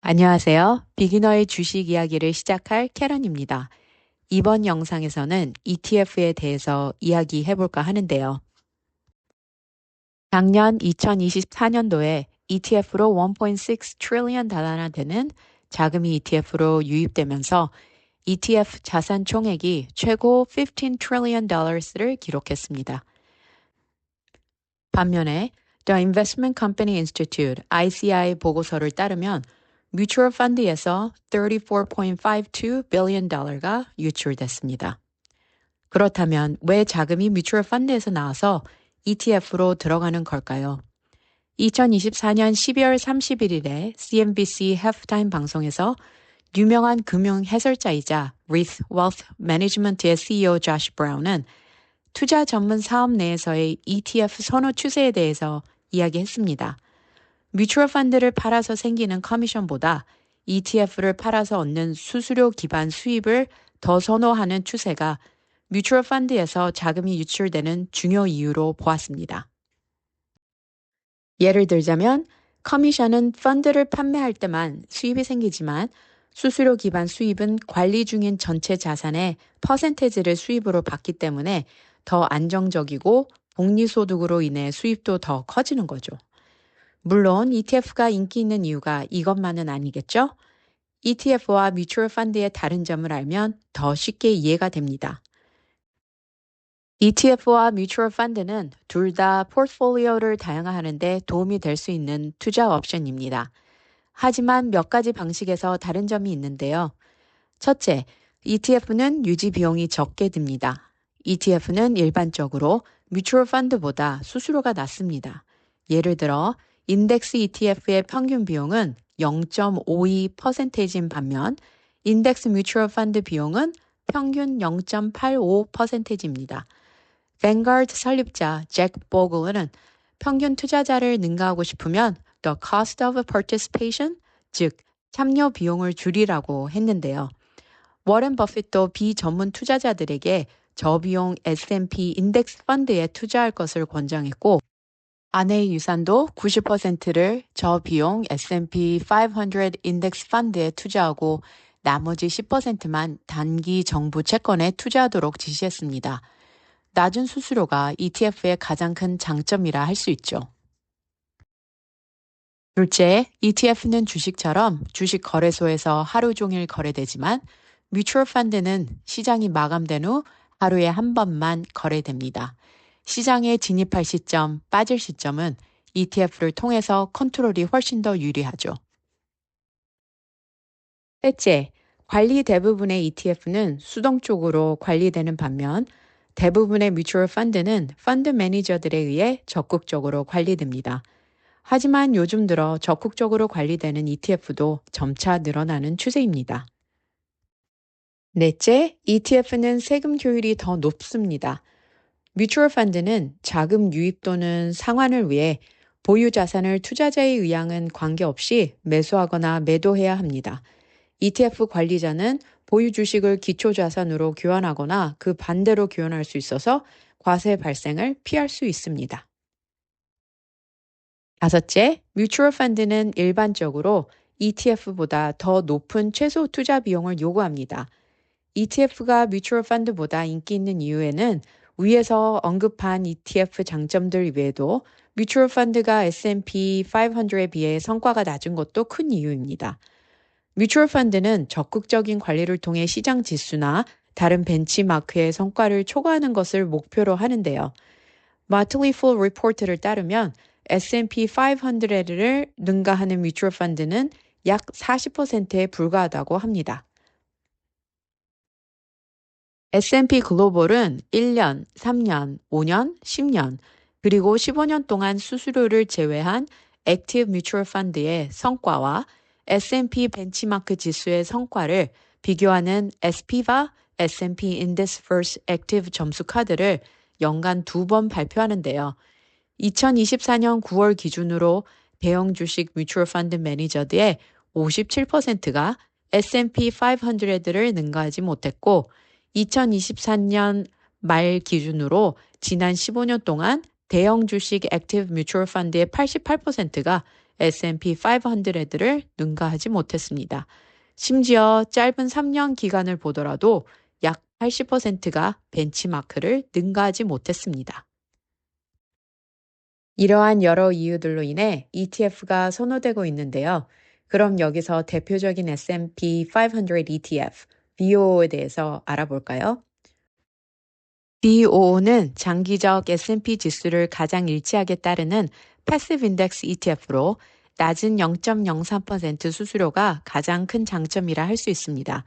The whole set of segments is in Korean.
안녕하세요. 비기너의 주식 이야기를 시작할 캐런입니다. 이번 영상에서는 ETF에 대해서 이야기해 볼까 하는데요. 작년 2024년도에 ETF로 1.6 트릴리언 달러나 되는 자금이 ETF로 유입되면서 ETF 자산 총액이 최고 15 트릴리언 달러를 기록했습니다. 반면에 The Investment Company Institute ICI 보고서를 따르면 뮤추얼 펀드에서 34.52 billion 달러가 유출됐습니다. 그렇다면 왜 자금이 뮤추얼 펀드에서 나와서 ETF로 들어가는 걸까요? 2024년 12월 31일에 CNBC 해프타임 방송에서 유명한 금융 해설자이자 Reith Wealth Management의 CEO 조시 브라운은 투자 전문 사업 내에서의 ETF 선호 추세에 대해서 이야기했습니다. 뮤추얼 펀드를 팔아서 생기는 커미션보다 ETF를 팔아서 얻는 수수료 기반 수입을 더 선호하는 추세가 뮤추얼 펀드에서 자금이 유출되는 중요 이유로 보았습니다. 예를 들자면 커미션은 펀드를 판매할 때만 수입이 생기지만 수수료 기반 수입은 관리 중인 전체 자산의 퍼센테지를 수입으로 받기 때문에 더 안정적이고 복리소득으로 인해 수입도 더 커지는 거죠. 물론 ETF가 인기 있는 이유가 이것만은 아니겠죠? ETF와 뮤추얼 펀드의 다른 점을 알면 더 쉽게 이해가 됩니다. ETF와 뮤추얼 펀드는 둘 다 포트폴리오를 다양화하는데 도움이 될 수 있는 투자 옵션입니다. 하지만 몇 가지 방식에서 다른 점이 있는데요. 첫째, ETF는 유지 비용이 적게 듭니다. ETF는 일반적으로 뮤추얼 펀드보다 수수료가 낮습니다. 예를 들어 인덱스 ETF의 평균 비용은 0.52%인 반면 인덱스 뮤추얼 펀드 비용은 평균 0.85%입니다. 뱅가드 설립자 잭 보글은 평균 투자자를 능가하고 싶으면 the cost of participation, 즉 참여 비용을 줄이라고 했는데요. 워렌 버핏도 비전문 투자자들에게 저비용 S&P 인덱스 펀드에 투자할 것을 권장했고 아내의 유산도 90%를 저비용 S&P 500 인덱스 펀드에 투자하고 나머지 10%만 단기 정부 채권에 투자하도록 지시했습니다. 낮은 수수료가 ETF의 가장 큰 장점이라 할 수 있죠. 둘째, ETF는 주식처럼 주식 거래소에서 하루 종일 거래되지만 뮤추얼 펀드는 시장이 마감된 후 하루에 한 번만 거래됩니다. 시장에 진입할 시점, 빠질 시점은 ETF를 통해서 컨트롤이 훨씬 더 유리하죠. 셋째, 관리 대부분의 ETF는 수동적으로 관리되는 반면 대부분의 뮤추얼 펀드는 펀드 매니저들에 의해 적극적으로 관리됩니다. 하지만 요즘 들어 적극적으로 관리되는 ETF도 점차 늘어나는 추세입니다. 넷째, ETF는 세금 효율이 더 높습니다. 뮤추얼 펀드는 자금 유입 또는 상환을 위해 보유 자산을 투자자의 의향은 관계없이 매수하거나 매도해야 합니다. ETF 관리자는 보유 주식을 기초 자산으로 교환하거나 그 반대로 교환할 수 있어서 과세 발생을 피할 수 있습니다. 다섯째, 뮤추얼 펀드는 일반적으로 ETF보다 더 높은 최소 투자 비용을 요구합니다. ETF가 뮤추얼 펀드보다 인기 있는 이유에는 위에서 언급한 ETF 장점들 외에도 뮤추얼 펀드가 S&P 500에 비해 성과가 낮은 것도 큰 이유입니다. 뮤추얼 펀드는 적극적인 관리를 통해 시장 지수나 다른 벤치마크의 성과를 초과하는 것을 목표로 하는데요. 마틀리 풀 리포트를 따르면 S&P 500를 능가하는 뮤추얼 펀드는 약 40%에 불과하다고 합니다. S&P 글로벌은 1년, 3년, 5년, 10년, 그리고 15년 동안 수수료를 제외한 액티브 뮤추얼 펀드의 성과와 S&P 벤치마크 지수의 성과를 비교하는 SP와 S&P Index First Active 점수 카드를 연간 두 번 발표하는데요. 2024년 9월 기준으로 대형 주식 뮤추얼 펀드 매니저들의 57%가 S&P 500를 능가하지 못했고 2023년 말 기준으로 지난 15년 동안 대형 주식 액티브 뮤추얼 펀드의 88%가 S&P 500를 능가하지 못했습니다. 심지어 짧은 3년 기간을 보더라도 약 80%가 벤치마크를 능가하지 못했습니다. 이러한 여러 이유들로 인해 ETF가 선호되고 있는데요. 그럼 여기서 대표적인 S&P 500 ETF, BOO에 대해서 알아볼까요? BOO는 장기적 S&P 지수를 가장 일치하게 따르는 패시브 인덱스 ETF로 낮은 0.03% 수수료가 가장 큰 장점이라 할 수 있습니다.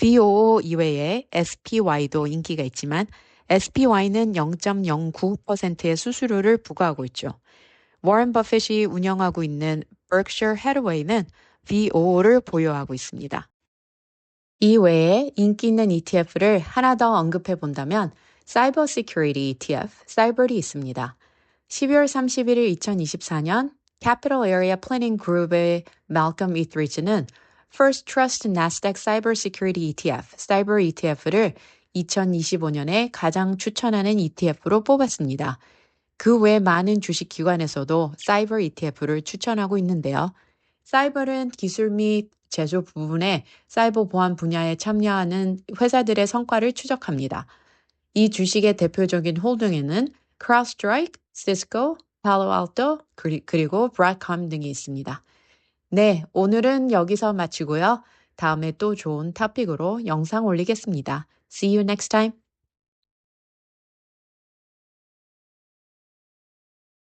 BOO 이외에 SPY도 인기가 있지만 SPY는 0.09%의 수수료를 부과하고 있죠. 워런 버핏이 운영하고 있는 Berkshire Hathaway는 BOO를 보유하고 있습니다. 이 외에 인기 있는 ETF를 하나 더 언급해 본다면 사이버 시큐리티 ETF, 사이버이 있습니다. 12월 31일 2024년 Capital Area Planning Group의 Malcolm Etheridge는 First Trust Nasdaq Cyber Security ETF, 사이버 ETF를 2025년에 가장 추천하는 ETF로 뽑았습니다. 그 외 많은 주식 기관에서도 사이버 ETF를 추천하고 있는데요. 사이버는 기술 및 제조 부분에 사이버 보안 분야에 참여하는 회사들의 성과를 추적합니다. 이 주식의 대표적인 홀딩에는 CrowdStrike, Cisco, Palo Alto, 그리고 Broadcom 등이 있습니다. 네, 오늘은 여기서 마치고요. 다음에 또 좋은 토픽으로 영상 올리겠습니다. See you next time.